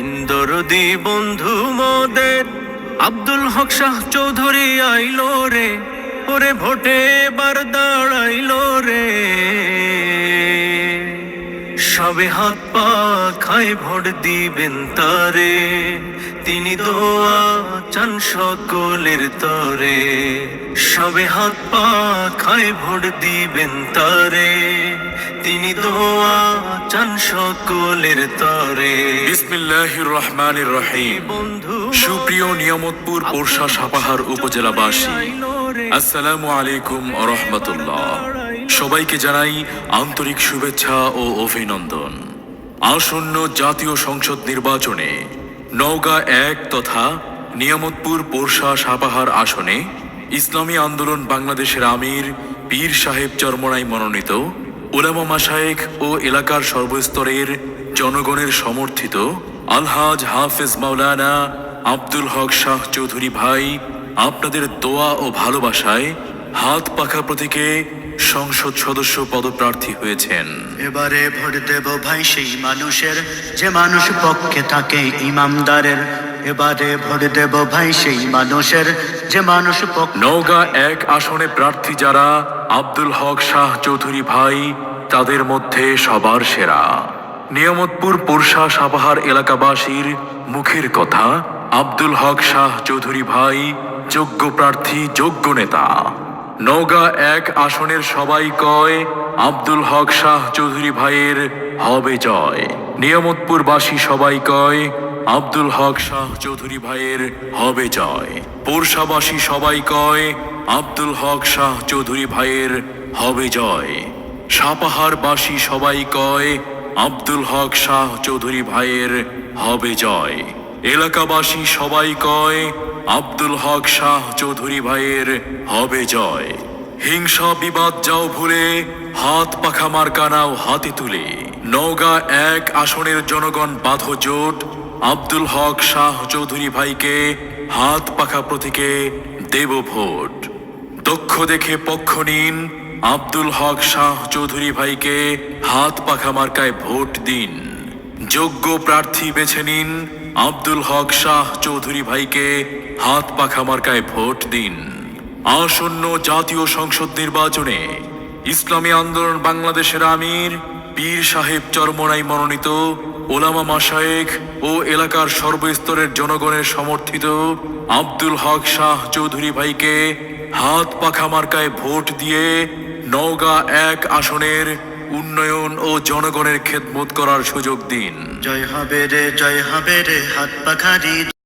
ইন্দরদি বন্ধু মোদের। আব্দুল হক শাহ চৌধুরী আইলো রে, ওরে ভোটে বার দাঁড়াইলো রে। সবে হাত পা খায় ভোট দিবেন তারে, তিনি দোয়া চান সকলের তরে। সবে হাত পা খায় ভোট দিবেন তারে। তিনি দোয়া চান সকলের তরে। বিসমিল্লাহির রহমানির রহিম। সুপ্রিয় নিয়ামতপুর পোরশা সাপাহার উপজেলাবাসী আসসালামু আলাইকুম রহমতুল্লাহ। সবাইকে জানাই আন্তরিক শুভেচ্ছা ও অভিনন্দন। আসন্ন জাতীয় সংসদ নির্বাচনে নওগাঁ এক তথা নিয়ামতপুর পোরশা সাপাহার আসনে ইসলামী আন্দোলন বাংলাদেশের আমির পীর সাহেব চরমনাই মনোনীত ওলামা মাসায়েক ও এলাকার সর্বস্তরের জনগণের সমর্থিত আলহাজ হাফেজ মাওলানা আব্দুল হক শাহ চৌধুরী ভাই আপনাদের দোয়া ও ভালোবাসায় হাত পাখা প্রতীকে সংসদ সদস্য পদপ্রার্থী হয়েছেন। এবারে ভোট দেব ভাই সেই মানুষের, যে মানুষ পক্ষে থাকে ইমামদারের। এবারে ভোট দেব ভাই সেই মানুষের যে মানুষ নওগাঁ এক আসনে প্রার্থী যারা আব্দুল হক শাহ চৌধুরী ভাই, তাদের মধ্যে সবার সেরা। নিয়ামতপুর পোরশা সাপাহার এলাকাবাসীর মুখের কথা, আব্দুল হক শাহ চৌধুরী ভাই, যোগ্য প্রার্থী, যোগ্য নেতা। নওগাঁ এক আসনের সবাই কয়, আব্দুল হক শাহ চৌধুরী ভাইয়ের হবে জয়। নিয়ামতপুরবাসী সবাই কয় আব্দুল হক শাহ চৌধুরী ভাইয়ের হবে জয়। পোরশাবাসী সবাই কয়, আব্দুল হক শাহ চৌধুরী ভাইয়ের হবে জয়। সাপাহারবাসী সবাই কয়, আব্দুল হক শাহ চৌধুরী ভাইয়ের হবে জয়। এলাকাবাসী সবাই কয়, আব্দুল হক শাহ চৌধুরী ভাইয়ের হবে জয়। হিংসা বিবাদ যাও ভুলে, হাত পাখা মার্কা নাও হাতে তুলে। নওগাঁ এক আসনের জনগণ বাধ জোট আব্দুল হক শাহ চৌধুরী ভাইকে হাত পাখা প্রতীকে দেব ভোট দক্ষ দেখে পক্ষ নিন, আব্দুল হক শাহ চৌধুরী ভাইকে হাত পাখা মার্কায় ভোট দিন। যোগ্য প্রার্থী বেছে নিন, আব্দুল হক শাহ চৌধুরী ভাইকে হাত পাখা মার্কায় ভোট দিন। আসন্ন জাতীয় সংসদ নির্বাচনে ইসলামী আন্দোলন বাংলাদেশের আমির পীর সাহেব চরমনাই মনোনীত ওলামা মাসায়েক ও এলাকার সর্বস্তরের জনগণের সমর্থিত আব্দুল হক শাহ চৌধুরী ভাইকে হাত পাখা মার্কায় ভোট দিয়ে নওগাঁ এক আসনের উন্নয়ন ও জনগণের খেদমত করার সুযোগ দিন। জয় হবে রে, জয় হবে রে, হাত পাখারি